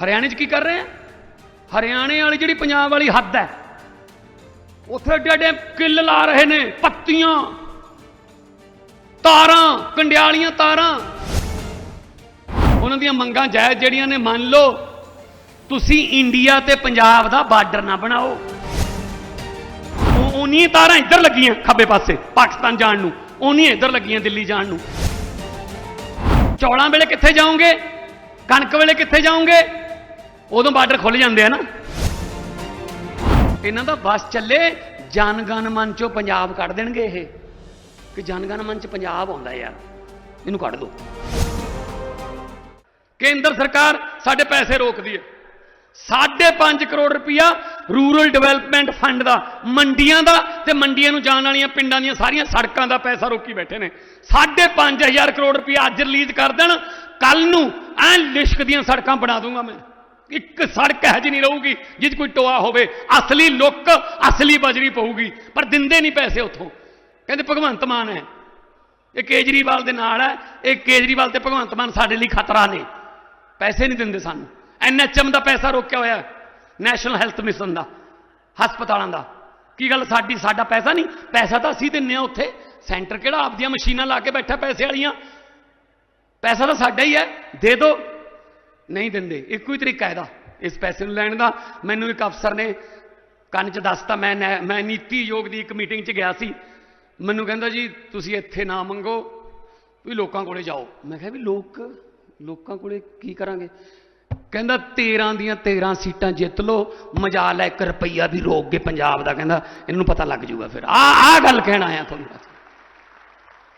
ਹਰਿਆਣੇ 'ਚ ਕੀ ਕਰ ਰਹੇ ਆ? ਹਰਿਆਣੇ ਵਾਲੀ ਜਿਹੜੀ ਪੰਜਾਬ ਵਾਲੀ ਹੱਦ ਹੈ, ਉੱਥੇ ਏਡੇ ਏਡੇ ਕਿੱਲ ਲਾ ਰਹੇ ਨੇ, ਪੱਤੀਆਂ, ਤਾਰਾਂ, ਕੰਡਿਆਲੀਆਂ ਤਾਰਾਂ। ਉਹਨਾਂ ਦੀਆਂ ਮੰਗਾਂ ਜਾਇਜ਼ ਜਿਹੜੀਆਂ ਨੇ, ਮੰਨ ਲਓ, ਤੁਸੀਂ ਇੰਡੀਆ ਤੇ ਪੰਜਾਬ ਦਾ ਬਾਰਡਰ ਨਾ ਬਣਾਓ। ਉਹ ਉਨੀ ਤਾਰਾਂ ਇੱਧਰ ਲੱਗੀਆਂ ਖੱਬੇ ਪਾਸੇ, ਪਾਕਿਸਤਾਨ ਜਾਣ ਨੂੰ। ਉਨੀ ਇੱਧਰ ਲੱਗੀਆਂ ਦਿੱਲੀ ਜਾਣ ਨੂੰ। ਚੌਲਾਂ ਵੇਲੇ ਕਿੱਥੇ ਜਾਓਗੇ? ਕਣਕ ਵੇਲੇ ਕਿੱਥੇ ਜਾਓਗੇ? ਉਦੋਂ ਬਾਰਡਰ ਖੁੱਲ ਜਾਂਦੇ ਆ ਨਾ। ਇਹਨਾਂ ਦਾ ਬਸ ਚੱਲੇ ਜਨਗਣ ਮਨ ਚੋਂ ਪੰਜਾਬ ਕੱਢ ਦੇਣਗੇ ਇਹ। ਕਿ ਜਨਗਣ ਮਨ ਚ ਪੰਜਾਬ ਆਉਂਦਾ ਯਾਰ, ਇਹਨੂੰ ਕੱਢ ਦਿਓ ਕੇਂਦਰ ਸਰਕਾਰ ਸਾਡੇ ਪੈਸੇ ਰੋਕਦੀ ਹੈ। 5.5 ਕਰੋੜ ਰੁਪਇਆ ਰੂਰਲ ਡਿਵੈਲਪਮੈਂਟ ਫੰਡ ਦਾ, ਮੰਡੀਆਂ ਦਾ ਤੇ ਮੰਡੀਆਂ ਨੂੰ ਜਾਣ ਵਾਲੀਆਂ ਪਿੰਡਾਂ ਦੀਆਂ ਸਾਰੀਆਂ ਸੜਕਾਂ ਦਾ ਪੈਸਾ ਰੋਕੀ ਬੈਠੇ ਨੇ। 5.5000 ਕਰੋੜ ਰੁਪਇਆ ਅੱਜ ਰਿਲੀਜ਼ ਕਰ ਦੇਣ ਕੱਲ ਨੂੰ ਐ ਲਿਸ਼ਕ ਦੀਆਂ ਸੜਕਾਂ ਬਣਾ ਦੂੰਗਾ ਮੈਂ। ਇੱਕ ਸੜਕ ਹੈ ਜੀ ਨਹੀਂ ਰਹੂਗੀ ਜਿੱਦ ਕੋਈ ਟੋਆ ਹੋਵੇ। ਅਸਲੀ ਲੁੱਕ, ਅਸਲੀ ਬਜਰੀ ਪਊਗੀ। ਪਰ ਦਿੰਦੇ ਨਹੀਂ ਪੈਸੇ ਉੱਥੋਂ। ਕਹਿੰਦੇ ਭਗਵੰਤ ਮਾਨ ਹੈ। ਇਹ ਕੇਜਰੀਵਾਲ ਦੇ ਨਾਲ ਹੈ। ਇਹ ਕੇਜਰੀਵਾਲ ਤੇ ਭਗਵੰਤ ਮਾਨ ਸਾਡੇ ਲਈ ਖਤਰਾ ਨੇ। ਪੈਸੇ ਨਹੀਂ ਦਿੰਦੇ ਸਾਨੂੰ। ਐਨਐਚਐਮ ਦਾ ਪੈਸਾ ਰੋਕਿਆ ਹੋਇਆ ਨੈਸ਼ਨਲ ਹੈਲਥ ਮਿਸ਼ਨ ਦਾ, ਹਸਪਤਾਲਾਂ ਦਾ। ਕੀ ਗੱਲ ਸਾਡੀ, ਸਾਡਾ ਪੈਸਾ ਨਹੀਂ? ਪੈਸਾ ਤਾਂ ਅਸੀਂ ਦਿੰਨੇ ਆ ਉੱਥੇ। ਸੈਂਟਰ ਕਿਹੜਾ ਆਪਦੀਆਂ ਮਸ਼ੀਨਾਂ ਲਾ ਕੇ ਬੈਠਾ ਪੈਸੇ ਵਾਲੀਆਂ? ਪੈਸਾ ਤਾਂ ਸਾਡਾ ਹੀ ਹੈ। ਦੇ ਦਿਓ ਨਹੀਂ ਦਿੰਦੇ। ਇੱਕੋ ਹੀ ਤਰੀਕਾ ਇਹਦਾ, ਇਸ ਪੈਸੇ ਨੂੰ ਲੈਣ ਦਾ। ਮੈਨੂੰ ਇੱਕ ਅਫਸਰ ਨੇ ਕੰਨ 'ਚ ਦੱਸਤਾ, ਮੈਂ ਨੈ- ਮੈਂ ਨੀਤੀ ਯੋਗ ਦੀ ਇੱਕ ਮੀਟਿੰਗ 'ਚ ਗਿਆ ਸੀ। ਮੈਨੂੰ ਕਹਿੰਦਾ ਜੀ, ਤੁਸੀਂ ਇੱਥੇ ਨਾ ਮੰਗੋ, ਵੀ ਲੋਕਾਂ ਕੋਲੇ ਜਾਓ। ਮੈਂ ਕਿਹਾ ਵੀ ਲੋਕ, ਲੋਕਾਂ ਕੋਲੇ ਕੀ ਕਰਾਂਗੇ? ਕਹਿੰਦਾ 13 ਦੀਆਂ 13 ਸੀਟਾਂ ਜਿੱਤ ਲਓ ਮਜ਼ਾ ਲੈ 1 ਰੁਪਈਆ ਵੀ ਰੋਕ ਕੇ ਪੰਜਾਬ ਦਾ। ਕਹਿੰਦਾ, ਇਹਨੂੰ ਪਤਾ ਲੱਗ ਜੂਗਾ ਫਿਰ। ਆ ਆ ਗੱਲ ਕਹਿਣ ਆਇਆ ਤੁਹਾਨੂੰ।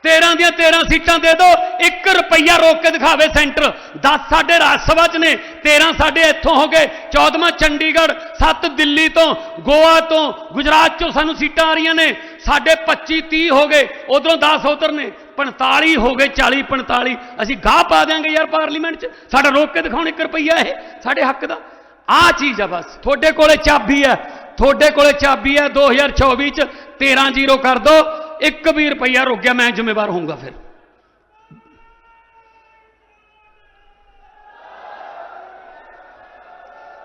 13 ਦੀਆਂ 13 ਸੀਟਾਂ ਦੇ ਦਿਓ 1 ਰੁਪਈਆ ਰੋਕ ਕੇ ਦਿਖਾਵੇ ਸੈਂਟਰ। 10 ਸਾਡੇ ਰਾਜ ਸਭਾ 'ਚ ਨੇ 13 ਸਾਡੇ ਇੱਥੋਂ ਹੋ ਗਏ। 14ਵਾਂ ਚੰਡੀਗੜ੍ਹ 7 ਦਿੱਲੀ ਤੋਂ, ਗੋਆ ਤੋਂ, ਗੁਜਰਾਤ 'ਚੋਂ ਸਾਨੂੰ ਸੀਟਾਂ ਆ ਰਹੀਆਂ ਨੇ। ਸਾਡੇ 25 30 ਹੋ ਗਏ, ਉਧਰੋਂ 10 ਉਧਰ ਨੇ। 45 ਹੋ ਗਏ 40 45 ਅਸੀਂ ਗਾਹ ਪਾ ਦਿਆਂਗੇ ਯਾਰ ਪਾਰਲੀਮੈਂਟ 'ਚ। ਸਾਡਾ ਰੋਕ ਕੇ ਦਿਖਾਉਣ 1 ਰੁਪਈਆ ਇਹ, ਸਾਡੇ ਹੱਕ ਦਾ। ਆ ਚੀਜ਼ ਆ ਬਸ। ਤੁਹਾਡੇ ਕੋਲੇ ਚਾਬੀ ਹੈ। ਤੁਹਾਡੇ ਕੋਲੇ ਚਾਬੀ ਹੈ 2024 'ਚ। 13 ਜ਼ੀਰੋ ਕਰ ਦੋ। ਇੱਕ ਵੀ ਰੁਪਈਆ ਰੁਕ ਗਿਆ, ਮੈਂ ਜ਼ਿੰਮੇਵਾਰ ਹੋਊਂਗਾ ਫਿਰ।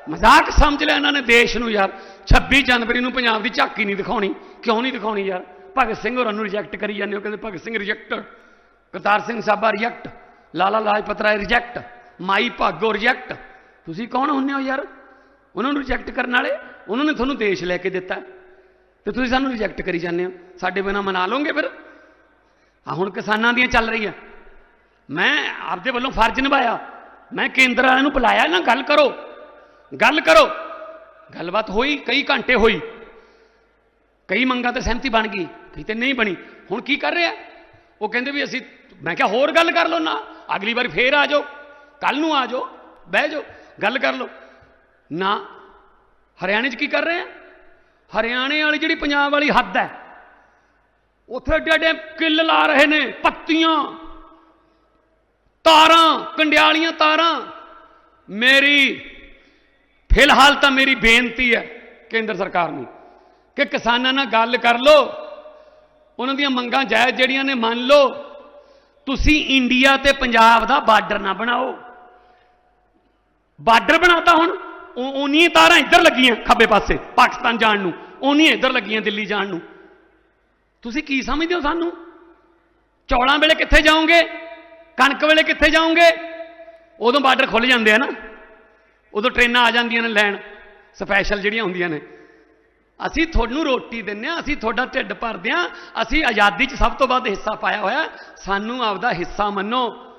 ਮਜ਼ਾਕ ਸਮਝ ਲਿਆ ਇਹਨਾਂ ਨੇ, ਦੇਸ਼ ਨੂੰ ਯਾਰ। 26 ਜਨਵਰੀ ਨੂੰ ਪੰਜਾਬ ਦੀ ਝਾਕੀ ਨਹੀਂ ਦਿਖਾਉਣੀ। ਕਿਉਂ ਨਹੀਂ ਦਿਖਾਉਣੀ ਯਾਰ? ਭਗਤ ਸਿੰਘ ਹੋਰਾਂ ਨੂੰ ਰਿਜੈਕਟ ਕਰੀ ਜਾਂਦੇ ਹੋ, ਕਹਿੰਦੇ Bhagat Singh reject Kartar Singh Sarabha reject Lala Lajpat Rai reject Mai Bhago reject ਤੁਸੀਂ ਕੌਣ ਹੁੰਦੇ ਹੋ ਯਾਰ? ਉਹਨਾਂ ਨੂੰ ਰਿਜੈਕਟ ਕਰਨ ਵਾਲੇ? ਉਹਨਾਂ ਨੇ ਤੁਹਾਨੂੰ ਦੇਸ਼ ਲੈ ਕੇ ਦਿੱਤਾ। ਤੇ ਤੁਸੀਂ ਸਾਨੂੰ ਰਿਜੈਕਟ ਕਰੀ ਜਾਂਦੇ ਹੋ। ਸਾਡੇ ਬਿਨਾ ਮਨਾ ਲਓਗੇ ਫਿਰ? ਆ ਹੁਣ ਕਿਸਾਨਾਂ ਦੀਆਂ ਚੱਲ ਰਹੀ ਆ ਮੈਂ ਆਪਦੇ ਵੱਲੋਂ ਫਰਜ਼ ਨਿਭਾਇਆ। ਮੈਂ ਕੇਂਦਰ ਵਾਲਿਆਂ ਨੂੰ ਬੁਲਾਇਆ ਨਾ ਗੱਲ ਕਰੋ। ਗੱਲ ਕਰੋ। ਗੱਲਬਾਤ ਹੋਈ, ਕਈ ਘੰਟੇ ਹੋਈ। ਕਈ ਮੰਗਾਂ ਤੇ ਸਹਿਮਤੀ ਬਣ ਗਈ, ਕਈ ਤੇ ਨਹੀਂ ਬਣੀ। ਹੁਣ ਕੀ ਕਰ ਰਿਹਾ? ਉਹ ਕਹਿੰਦੇ ਵੀ ਅਸੀਂ, ਮੈਂ ਕਿਹਾ ਹੋਰ ਗੱਲ ਕਰ ਲਓ ਨਾ। ਅਗਲੀ ਵਾਰ ਫੇਰ ਆ ਜਾਓ। ਕੱਲ ਨੂੰ ਆ ਜਾਓ। ਬਹਿ ਜਾਓ। ਗੱਲ ਕਰ ਲਓ। ਨਾ, ਹਰਿਆਣੇ 'ਚ ਕੀ ਕਰ ਰਹੇ ਆ? ਹਰਿਆਣੇ ਵਾਲੀ ਜਿਹੜੀ ਪੰਜਾਬ ਵਾਲੀ ਹੱਦ ਹੈ, ਉੱਥੇ ਏਡੇ ਏਡੇ ਕਿੱਲ ਲਾ ਰਹੇ ਨੇ, ਪੱਤੀਆਂ, ਤਾਰਾਂ, ਕੰਡਿਆਲੀਆਂ ਤਾਰਾਂ। ਮੇਰੀ, ਫਿਲਹਾਲ ਤਾਂ ਮੇਰੀ ਬੇਨਤੀ ਹੈ ਕੇਂਦਰ ਸਰਕਾਰ ਨੂੰ ਕਿ ਕਿਸਾਨਾਂ ਨਾਲ ਗੱਲ ਕਰ ਲਓ। ਉਹਨਾਂ ਦੀਆਂ ਮੰਗਾਂ ਜਾਇਜ਼ ਜਿਹੜੀਆਂ ਨੇ, ਮੰਨ ਲਓ। ਤੁਸੀਂ ਇੰਡੀਆ ਤੇ ਪੰਜਾਬ ਦਾ ਬਾਰਡਰ ਨਾ ਬਣਾਓ। ਬਾਰਡਰ ਬਣਾਤਾ ਹੁਣ। ਉਨੀ ਤਾਰਾਂ ਇੱਧਰ ਲੱਗੀਆਂ ਖੱਬੇ ਪਾਸੇ, ਪਾਕਿਸਤਾਨ ਜਾਣ ਨੂੰ। ਉਨੀ ਇੱਧਰ ਲੱਗੀਆਂ ਦਿੱਲੀ ਜਾਣ ਨੂੰ। ਤੁਸੀਂ ਕੀ ਸਮਝਦੇ ਹੋ ਸਾਨੂੰ? ਚੌਲਾਂ ਵੇਲੇ ਕਿੱਥੇ ਜਾਓਗੇ? ਕਣਕ ਵੇਲੇ ਕਿੱਥੇ ਜਾਓਗੇ? ਉਦੋਂ ਬਾਰਡਰ ਖੁੱਲ ਜਾਂਦੇ ਆ ਨਾ। ਉਦੋਂ ਟ੍ਰੇਨਾਂ ਆ ਜਾਂਦੀਆਂ ਨੇ ਲੈਣ। ਸਪੈਸ਼ਲ ਜਿਹੜੀਆਂ ਹੁੰਦੀਆਂ ਨੇ। ਅਸੀਂ ਤੁਹਾਨੂੰ ਰੋਟੀ ਦਿੰਨੇ ਆ, ਅਸੀਂ ਤੁਹਾਡਾ ਢਿੱਡ ਭਰਦੇ ਆ। ਅਸੀਂ ਆਜ਼ਾਦੀ 'ਚ ਸਭ ਤੋਂ ਵੱਧ ਹਿੱਸਾ ਪਾਇਆ ਹੋਇਆ। ਸਾਨੂੰ ਆਪਦਾ ਹਿੱਸਾ ਮੰਨੋ।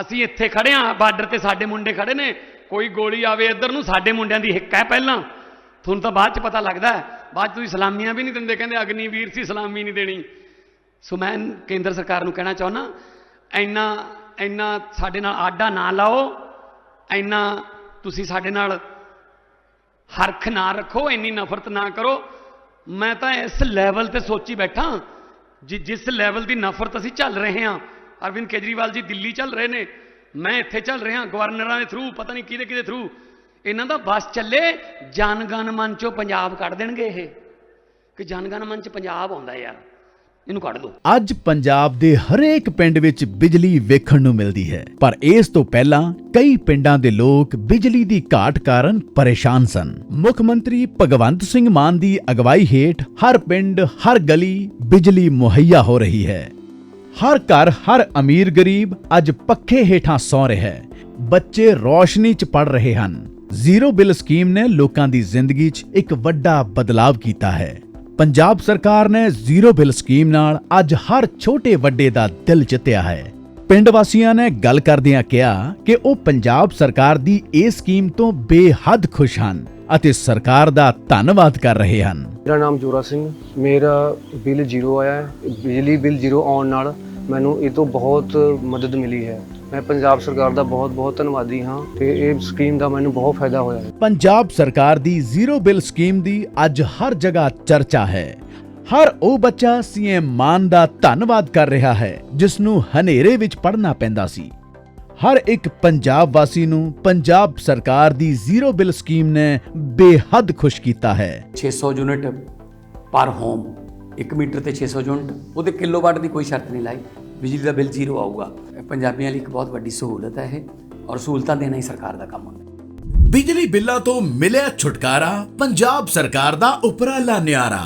ਅਸੀਂ ਇੱਥੇ ਖੜੇ ਆ, ਬਾਰਡਰ ਤੇ ਸਾਡੇ ਮੁੰਡੇ ਖੜੇ ਨੇ। ਕੋਈ ਗੋਲੀ ਆਵੇ ਇੱਧਰ ਨੂੰ, ਸਾਡੇ ਮੁੰਡਿਆਂ ਦੀ ਹਿੱਕ ਹੈ ਪਹਿਲਾਂ। ਤੁਹਾਨੂੰ ਤਾਂ ਬਾਅਦ 'ਚ ਪਤਾ ਲੱਗਦਾ ਬਾਅਦ 'ਚ ਤੁਸੀਂ ਸਲਾਮੀਆਂ ਵੀ ਨਹੀਂ ਦਿੰਦੇ, ਕਹਿੰਦੇ ਅਗਨੀਵੀਰ ਸੀ, ਸਲਾਮੀ ਨਹੀਂ ਦੇਣੀ। ਸੋ ਮੈਂ ਕੇਂਦਰ ਸਰਕਾਰ ਨੂੰ ਕਹਿਣਾ ਚਾਹੁੰਦਾ, ਇੰਨਾ ਇੰਨਾ ਸਾਡੇ ਨਾਲ ਆਡਾ ਨਾ ਲਾਓ, ਇੰਨਾ ਤੁਸੀਂ ਸਾਡੇ ਨਾਲ ਹਰਖ ਨਾ ਰੱਖੋ, ਇੰਨੀ ਨਫ਼ਰਤ ਨਾ ਕਰੋ। ਮੈਂ ਤਾਂ ਇਸ ਲੈਵਲ ਤੇ ਸੋਚੀ ਬੈਠਾ, ਜਿ- ਜਿਸ ਲੈਵਲ ਦੀ ਨਫ਼ਰਤ ਅਸੀਂ ਚੱਲ ਰਹੇ ਹਾਂ। ਅਰਵਿੰਦ ਕੇਜਰੀਵਾਲ ਜੀ ਦਿੱਲੀ ਚੱਲ ਰਹੇ ਨੇ। ਮੈਂ ਇੱਥੇ ਚੱਲ ਰਿਹਾ, ਗਵਰਨਰਾਂ ਦੇ ਥਰੂ ਪਤਾ ਨਹੀਂ ਕਿਹਦੇ ਕਿਹਦੇ ਥਰੂ ਇਹਨਾਂ ਦਾ ਬਸ ਚੱਲੇ ਜਨ ਮਨ ਚੋਂ ਪੰਜਾਬ ਕੱਢ ਦੇਣਗੇ ਇਹ। ਕਿ ਜਨ ਮਨ ਚ ਪੰਜਾਬ ਆਉਂਦਾ ਯਾਰ, ਇਹਨੂੰ ਕੱਢ ਦਿਓ ਅੱਜ ਪੰਜਾਬ ਦੇ ਹਰੇਕ ਪਿੰਡ ਵਿੱਚ ਬਿਜਲੀ ਵੇਖਣ ਨੂੰ ਮਿਲਦੀ ਹੈ। ਪਰ ਇਸ ਤੋਂ ਪਹਿਲਾਂ ਕਈ ਪਿੰਡਾਂ ਦੇ ਲੋਕ ਬਿਜਲੀ ਦੀ ਘਾਟ ਕਾਰਨ ਪਰੇਸ਼ਾਨ ਸਨ। ਮੁੱਖ ਮੰਤਰੀ ਭਗਵੰਤ ਸਿੰਘ ਮਾਨ ਦੀ ਅਗਵਾਈ ਹੇਠ ਹਰ ਪਿੰਡ, ਹਰ ਗਲੀ ਬਿਜਲੀ ਮੁਹੱਈਆ ਹੋ ਰਹੀ ਹੈ। ਹਰ ਘਰ, ਹਰ ਅਮੀਰ ਗਰੀਬ ਅੱਜ ਪੱਖੇ ਹੇਠਾਂ ਸੌ ਰਿਹਾ ਹੈ। ਬੱਚੇ ਰੌਸ਼ਨੀ 'ਚ ਪੜ ਰਹੇ ਹਨ। ਜ਼ੀਰੋ ਬਿੱਲ ਸਕੀਮ ਨੇ ਲੋਕਾਂ ਦੀ ਜ਼ਿੰਦਗੀ 'ਚ ਇੱਕ ਵੱਡਾ ਬਦਲਾਅ ਕੀਤਾ ਹੈ। ਪੰਜਾਬ ਸਰਕਾਰ ਨੇ ਜ਼ੀਰੋ ਬਿੱਲ ਸਕੀਮ ਨਾਲ ਅੱਜ ਹਰ ਛੋਟੇ ਵੱਡੇ ਦਾ ਦਿਲ ਜਿੱਤਿਆ ਹੈ। ਪਿੰਡ ਵਾਸੀਆਂ ਨੇ ਗੱਲ ਕਰਦਿਆਂ ਕਿਹਾ ਕਿ ਉਹ ਪੰਜਾਬ ਸਰਕਾਰ ਦੀ ਇਸ ਸਕੀਮ ਤੋਂ ਬੇਹੱਦ ਖੁਸ਼ ਹਨ ਅਤੇ ਸਰਕਾਰ ਦਾ ਧੰਨਵਾਦ ਕਰ ਰਹੇ ਹਨ। ਮੇਰਾ ਨਾਮ ਜੋਰਾ ਸਿੰਘ, ਮੇਰਾ ਬਿੱਲ ਜ਼ੀਰੋ ਆਇਆ ਹੈ। ਬਿਜਲੀ ਬਿੱਲ ਜ਼ੀਰੋ ਆਉਣ ਨਾਲ ਮੈਨੂੰ ਇਹ ਤੋਂ ਬਹੁਤ ਮਦਦ ਮਿਲੀ ਹੈ। ਮੈਂ ਪੰਜਾਬ ਸਰਕਾਰ ਦਾ ਬਹੁਤ ਬਹੁਤ ਧੰਨਵਾਦੀ ਹਾਂ ਤੇ ਇਹ ਸਕੀਮ ਦਾ ਮੈਨੂੰ ਬਹੁਤ ਫਾਇਦਾ ਹੋਇਆ ਹੈ। ਪੰਜਾਬ ਸਰਕਾਰ ਦੀ ਜ਼ੀਰੋ ਬਿੱਲ ਸਕੀਮ ਦੀ ਅੱਜ ਹਰ ਜਗ੍ਹਾ ਚਰਚਾ ਹੈ। ਹਰ ਉਹ ਬੱਚਾ ਸੀਐਮ ਮਾਨ ਦਾ ਧੰਨਵਾਦ ਕਰ ਰਿਹਾ ਹੈ ਜਿਸ ਨੂੰ ਹਨੇਰੇ ਵਿੱਚ ਪੜ੍ਹਨਾ ਪੈਂਦਾ ਸੀ। ਹਰ ਇੱਕ ਪੰਜਾਬ ਵਾਸੀ ਨੂੰ ਪੰਜਾਬ ਸਰਕਾਰ ਦੀ ਜ਼ੀਰੋ ਬਿੱਲ ਸਕੀਮ ਨੇ ਬੇਹੱਦ ਖੁਸ਼ ਕੀਤਾ ਹੈ। 600 ਯੂਨਿਟ ਪਰ ਹੋਮ 1 ਮੀਟਰ ਤੇ 600 ਯੂਨਿਟ ਉਹਦੇ ਕਿਲੋਵਾਟ ਦੀ ਕੋਈ ਸ਼ਰਤ ਨਹੀਂ ਲਾਈ। ਬਿਜਲੀ ਦਾ ਬਿੱਲ ਜ਼ੀਰੋ ਆਊਗਾ। ਇਹ ਪੰਜਾਬੀਆਂ ਲਈ ਇੱਕ ਬਹੁਤ ਵੱਡੀ ਸਹੂਲਤ ਹੈ ਇਹ ਔਰ ਸਹੂਲਤਾਂ ਦੇਣਾ ਹੀ ਸਰਕਾਰ ਦਾ ਕੰਮ ਹੈ। ਬਿਜਲੀ ਬਿੱਲਾਂ ਤੋਂ ਮਿਲਿਆ ਛੁਟਕਾਰਾ ਪੰਜਾਬ ਸਰਕਾਰ ਦਾ ਉਪਰਾਲਾ ਨਿਆਰਾ।